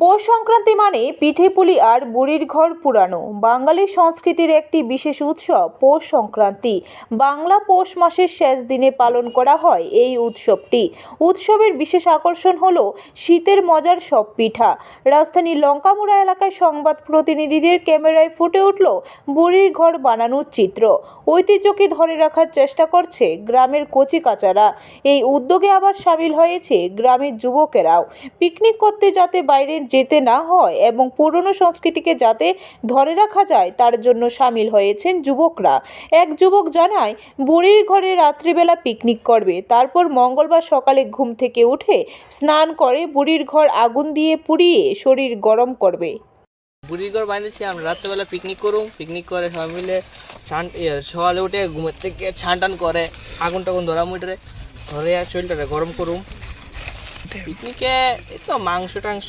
পৌষ সংক্রান্তি মানে পিঠে পুলি আর বুড়ির ঘর পুরানো। বাঙালি সংস্কৃতির একটি বিশেষ উৎসব পৌষ সংক্রান্তি। বাংলা পৌষ মাসের শেষ দিনে পালন করা হয় এই উৎসবটি। উৎসবের বিশেষ আকর্ষণ হলো শীতের মজার সব পিঠা। রাজধানীর লঙ্কামুড়া এলাকায় সংবাদ প্রতিনিধিদের ক্যামেরায় ফুটে উঠল বুড়ির ঘর বানানোর চিত্র। ঐতিহ্যকে ধরে রাখার চেষ্টা করছে গ্রামের কচিকাচারা। এই উদ্যোগে আবার সামিল হয়েছে গ্রামের যুবকেরাও। পিকনিক করতে যাতে বাইরে যেতে না হয় এবং পুরনো সংস্কৃতিকে যাতে ধরে রাখা যায়, তার জন্য সামিল হয়েছেন যুবকরা। এক যুবক জানায়, বুড়ির ঘরে রাত্রিবেলা পিকনিক করবে, তারপর মঙ্গলবার সকালে ঘুম থেকে উঠে স্নান করে বুড়ির ঘর আগুন দিয়ে পুড়িয়ে শরীর গরম করবে। বুড়ির ঘর বানিয়েছি আমরা, রাত্রেবেলা পিকনিক করুম, পিকনিক করে সবাই মিলে ছান সকালে উঠে ঘুমের থেকে ছান টান করে আগুন টাগুন ধরা মুটরে ধরে আর শরীরটাকে গরম করুম। পিকনিকে এই তো মাংস টাংস